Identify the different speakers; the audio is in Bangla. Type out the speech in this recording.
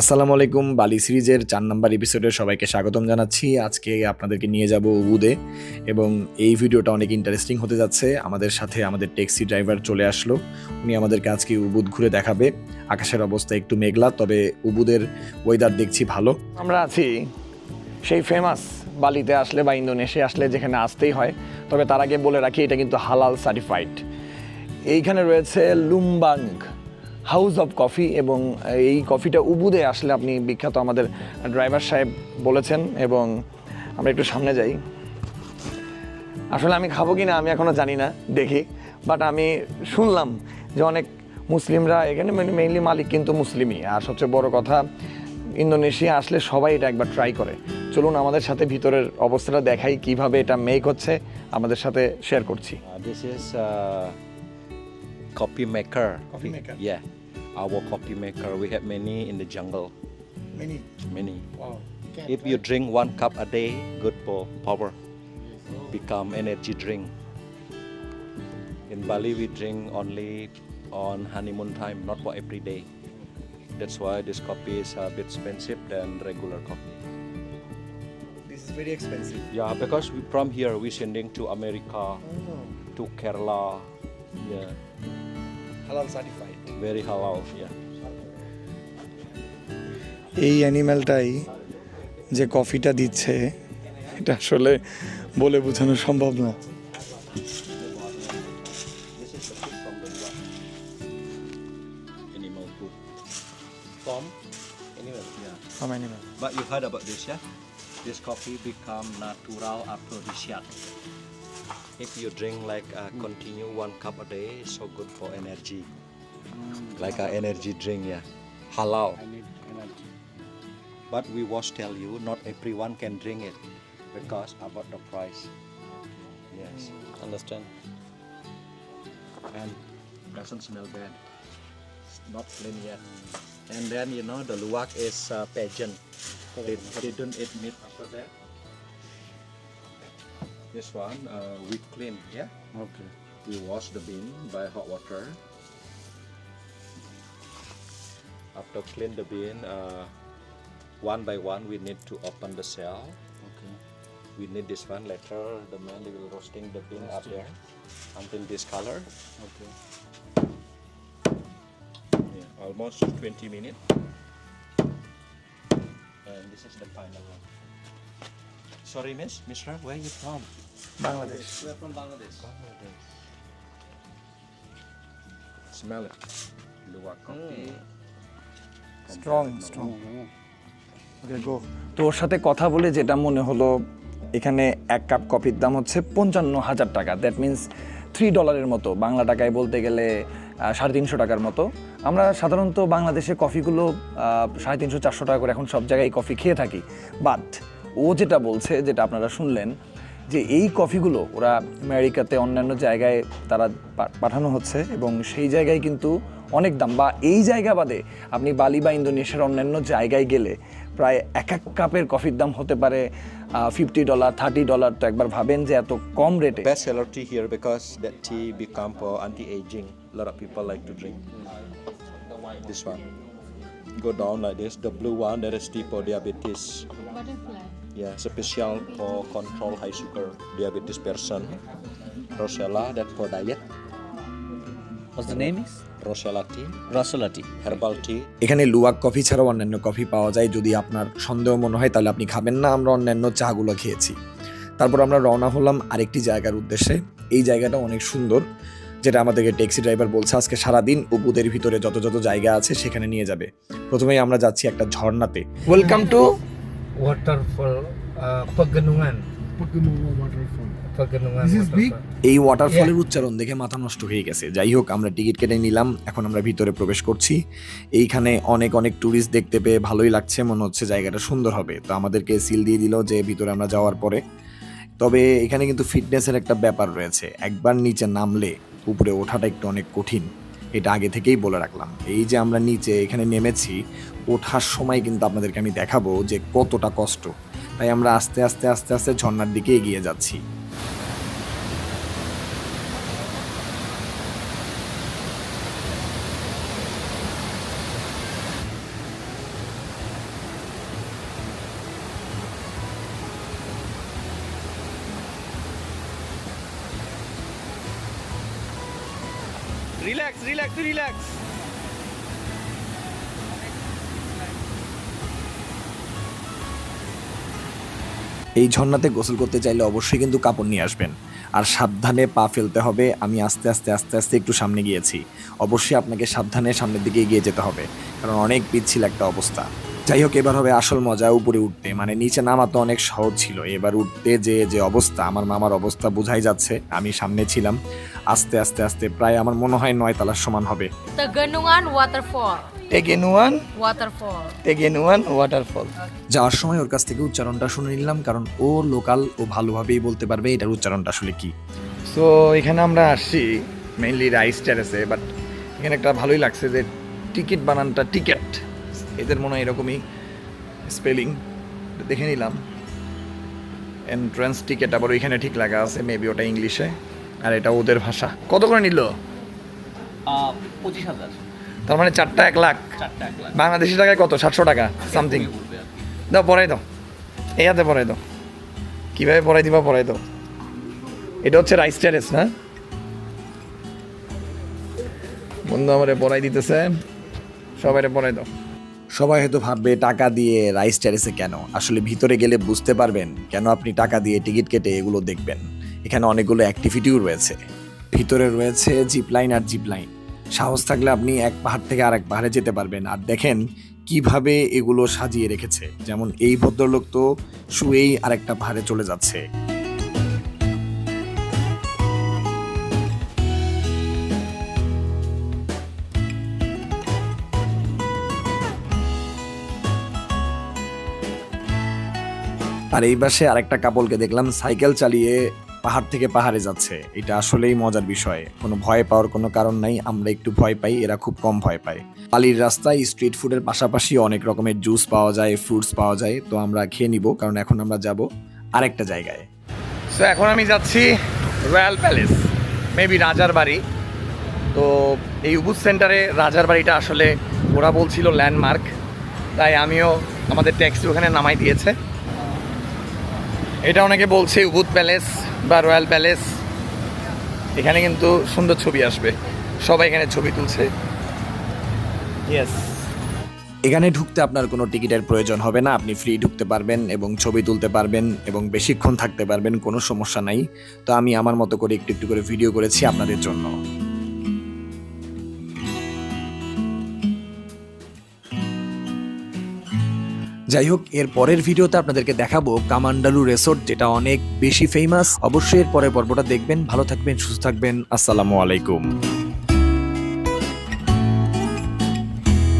Speaker 1: আসসালামু আলাইকুম, বালি সিরিজের চার নাম্বার এপিসোডে সবাইকে স্বাগতম জানাচ্ছি। আজকে আপনাদেরকে নিয়ে যাব উবুদে এবং এই ভিডিওটা অনেক ইন্টারেস্টিং হতে যাচ্ছে। আমাদের সাথে আমাদের ট্যাক্সি ড্রাইভার চলে আসলো। উনি আমাদেরকে আজকে উবুদ ঘুরে দেখাবে। আকাশের অবস্থা একটু মেঘলা, তবে উবুদের ওয়েদার দেখছি ভালো।
Speaker 2: আমরা আছি সেই ফেমাস বালিতে আসলে বা ইন্দোনেশিয়া আসলে যেখানে আসতেই হয়। তবে তার আগে বলে রাখি, এটা কিন্তু হালাল সার্টিফাইড এইখানে রয়েছে লুমবাং। হাউস অফ কফি এবং এই কফিটা উবুদে আসলে আপনি বিখ্যাত আমাদের ড্রাইভার সাহেব বলেছেন এবং আমরা একটু সামনে যাই। আসলে আমি খাব কি না আমি এখনও জানি না দেখি। বাট আমি শুনলাম যে অনেক মুসলিমরা এখানে মেইনলি মালিক কিন্তু মুসলিমই। আর সবচেয়ে বড় কথা ইন্দোনেশিয়া আসলে সবাই এটা একবার ট্রাই করে। চলুন আমাদের সাথে ভিতরের অবস্থাটা দেখাই কীভাবে এটা মেক হচ্ছে। আমাদের সাথে শেয়ার করছি।
Speaker 3: This is uh, coffee maker.
Speaker 2: Coffee maker?
Speaker 3: Yeah, our coffee maker. We have many in the jungle.
Speaker 2: Many.
Speaker 3: Many. Wow. You if try. you drink one cup a day, good for power. Yes. Become energy drink. In Bali, we drink only on honeymoon time, not for every day. That's why this coffee is a bit expensive than regular coffee.
Speaker 2: This is very expensive.
Speaker 3: Yeah, because we, from here we sending to America, oh. to Kerala. Yeah.
Speaker 2: Halal certified.
Speaker 3: Very halal. Yeah.
Speaker 2: এই অ্যানিম্যালটাই যে কফিটা দিচ্ছে এটা আসলে বলে বোঝানো সম্ভব না
Speaker 3: This is the food from. Animal food. From animal. Yeah.
Speaker 2: Animal
Speaker 3: But you heard about this, yeah? This coffee become natural after. If you drink like uh, continue one cup a day, so good for energy. Like a energy drink, yeah. Halal. I need energy. But we was tell you not everyone can drink it because about the price. Yes. Understand? and doesn't smell bad. It's not clean yet. And then you know the luwak is uh, pageant. They, they don't eat meat after that. This one uh, we clean, yeah.
Speaker 2: Okay.
Speaker 3: We wash the bean by hot water after clean the bin uh, one by one we need to open the cell.
Speaker 2: Okay.
Speaker 3: We need this one later. The man will roasting the bin roasting. up there until this color.
Speaker 2: Okay.
Speaker 3: Yeah, almost 20 minutes. And this is the final one. Sorry miss Mr. where are you from?
Speaker 2: Bangladesh.
Speaker 3: We're from Bangladesh. Bangladesh smell it. Luwak coffee. mm.
Speaker 2: Strong strong okay গো তোর সাথে কথা বলে যেটা মনে হলো এখানে এক কাপ কফির দাম হচ্ছে পঞ্চান্ন হাজার টাকা। দ্যাট মিন্স থ্রি ডলারের মতো। বাংলা টাকায় বলতে গেলে সাড়ে তিনশো টাকার মতো। আমরা সাধারণত বাংলাদেশে কফিগুলো সাড়ে তিনশো চারশো টাকা করে এখন সব জায়গায় কফি খেয়ে থাকি। বাট ও যেটা বলছে যেটা আপনারা শুনলেন যে এই কফিগুলো ওরা আমেরিকাতে অন্যান্য জায়গায় তারা পাঠানো হচ্ছে এবং সেই জায়গায় কিন্তু অনেক দাম বা এই জায়গা বাদে আপনি বালি বা ইন্দোনেশিয়ার অন্যান্য জায়গায় গেলে প্রায় এক এক কাপের কফির দাম হতে পারে ফিফটি ডলার থার্টি ডলার তো একবার ভাবেন যে এত কম রেটে
Speaker 3: Best seller tea here because that tea become for anti-aging. A lot of people like to drink. This. Go down like this. The blue one that is tea for diabetes.
Speaker 4: Butterfly.
Speaker 3: Yeah, special for control high sugar diabetes person. Rosella, that for diet.
Speaker 5: What's the name is?
Speaker 3: Tea. herbal tea.
Speaker 1: এখানে লুয়াক কফি ছাড়াও অন্যান্য কফি পাওয়া যায় যদি আপনার সন্দেহ মনে হয় তাহলে আপনি খাবেন না আমরা অন্যান্য চাগুলো খেয়েছি তারপর আমরা রওনা হলাম আরেকটি জায়গার উদ্দেশ্যে এই জায়গাটা অনেক সুন্দর যেটা আমাদেরকে ট্যাক্সি ড্রাইভার বলছে আজকে সারাদিন উবুদের ভিতরে যত যত জায়গা আছে সেখানে নিয়ে যাবে প্রথমেই আমরা যাচ্ছি একটা ঝর্ণাতে welcome to
Speaker 6: waterfall uh, Pegunungan.
Speaker 7: Pegunungan
Speaker 1: এই ওয়াটারফলের উচ্চারণ দেখে মাথা নষ্ট হয়ে গেছে। যাই হোক আমরা টিকিট কেটে নিলাম। এখন আমরা ভিতরে প্রবেশ করছি। এইখানে অনেক অনেক ট্যুরিস্ট দেখতে পেয়ে ভালোই লাগছে। মনে হচ্ছে জায়গাটা সুন্দর হবে। তো আমাদেরকে সিল দিয়ে দিল যে ভিতরে আমরা যাওয়ার পরে। তবে এখানে কিন্তু ফিটনেসের একটা ব্যাপার রয়েছে। একবার নিচে নামলে উপরে ওঠাটা একটু অনেক কঠিন। এটা আগে থেকেই বলে রাখলাম। এই যে আমরা নিচে এখানে নেমেছি ওঠার সময় কিন্তু আপনাদেরকে আমি দেখাবো যে কতটা কষ্ট। তাই আমরা আস্তে আস্তে আস্তে আস্তে ঝর্ণার দিকে এগিয়ে যাচ্ছি।
Speaker 2: রিল্যাক্স রিল্যাক্স রিল্যাক্স
Speaker 1: এই ঝর্ণাতে গোসল করতে চাইলে অবশ্যই কিন্তু কাপড় নিয়ে আসবেন। আর সাবধানে পা ফেলতে হবে। আমি আস্তে আস্তে আস্তে আস্তে একটু সামনে গিয়েছি। অবশ্যই আপনাকে সাবধানে সামনের দিকে এগিয়ে যেতে হবে। কারণ অনেক পিচ্ছিল একটা অবস্থা। যাই হোক এবার হবে আসল মজা উপরে উঠতে। মানে নিচে নামা তো অনেক সহজ ছিল। এবার উঠতে যে যে অবস্থা আমার মামার অবস্থা বোঝাই যাচ্ছে। আমি সামনে ছিলাম। আস্তে আস্তে আস্তে প্রায় আমার মনে হয় নয় তালার সমান হবে।
Speaker 4: Tegenungan Waterfall.
Speaker 2: এগেনুয়ান
Speaker 4: Waterfall.
Speaker 2: এগেনুয়ান ওয়াটারফল
Speaker 1: যাওয়ার সময় ওর কাছ থেকে উচ্চারণটা শুনে নিলাম কারণ ও লোকাল ও ভালোভাবেই বলতে পারবে এটার উচ্চারণটা আসলে কি।
Speaker 2: সো এখানে আমরা আসছি মেইনলি রাইস টেরেসে বাট এখানে একটা ভালোই লাগছে যে টিকিট বানানটা টিকেট এদের মনে হয় এরকমই স্পেলিং দেখে নিলাম। এন্ট্রান্স টিকিট আবার ওইখানে ঠিক লাগা আছে মেবি ওটা ইংলিশে আর এটা ওদের ভাষা। কত করে নিল?
Speaker 5: পঁচিশ হাজার।
Speaker 2: তার মানে
Speaker 5: চারটা এক লাখ।
Speaker 2: বাংলাদেশি টাকায় কত? সাতশো টাকা সামথিং দাও পড়াই দাও। এই হাতে পড়াই দাও। কীভাবে পড়াই দিবা পড়াই দাও। এটা হচ্ছে রাইস টেরেস না? বন্ধু আমারে পড়াই দিতেছে। সবাইরে পড়াই দাও।
Speaker 1: সবাই হয়তো ভাববে, টাকা দিয়ে রাইস টেরেসে কেন? আসলে ভিতরে গেলে বুঝতে পারবেন কেন আপনি টাকা দিয়ে টিকিট কেটে এগুলো দেখবেন। এখানে অনেকগুলো অ্যাক্টিভিটিও রয়েছে। ভিতরে রয়েছে জিপ লাইন আর জিপ লাইন সাহস থাকলে আপনি এক পাহাড় থেকে আরেক পাহাড়ে যেতে পারবেন। আর দেখেন কীভাবে এগুলো সাজিয়ে রেখেছে। যেমন এই ভদ্রলোক তো শুয়েই আরেকটা পাহাড়ে চলে যাচ্ছে। আর এই পাশে আরেকটা কাপলকে দেখলাম, সাইকেল চালিয়ে পাহাড় থেকে পাহাড়ে যাচ্ছে। এটা আসলেই মজার বিষয়। কোনো ভয় পাওয়ার কোনো কারণ নাই, আমরা একটু ভয় পাই, এরা খুব কম ভয় পায়। পালির রাস্তায় স্ট্রিট ফুডের পাশাপাশি অনেক রকমের জুস পাওয়া যায় ফ্রুটস পাওয়া যায়, তো আমরা খেয়ে নিব, কারণ এখন আমরা যাব আরেকটা জায়গায়।
Speaker 2: সো এখন আমি যাচ্ছি রয়্যাল প্যালেস মেবি রাজার বাড়ি। তো এই উবুদ সেন্টারে রাজার বাড়িটা আসলে ওরা বলছিল ল্যান্ডমার্ক তাই আমিও আমাদের ট্যাক্সি ওখানে নামাই দিয়েছে। এটা অনেকে বলছে উবুদ প্যালেস বা রয়্যাল প্যালেস। এখানে কিন্তু সুন্দর ছবি আসবে। সবাই এখানে ছবি তুলছে। ইয়েস
Speaker 1: এখানে ঢুকতে আপনার কোনো টিকিটের প্রয়োজন হবে না। আপনি ফ্রি ঢুকতে পারবেন এবং ছবি তুলতে পারবেন এবং বেশিক্ষণ থাকতে পারবেন, কোনো সমস্যা নাই। তো আমি আমার মতো করে একটু একটু করে ভিডিও করেছি আপনাদের জন্য। যাই হোক এর পরের ভিডিওতে আপনাদেরকে দেখাবো কামান্ডালু রেসোর্ট, যেটা অনেক বেশি ফেমাস অবশ্যই এর পরের পর্বটা দেখবেন। ভালো থাকবেন, সুস্থ থাকবেন। আসসালামু আলাইকুম।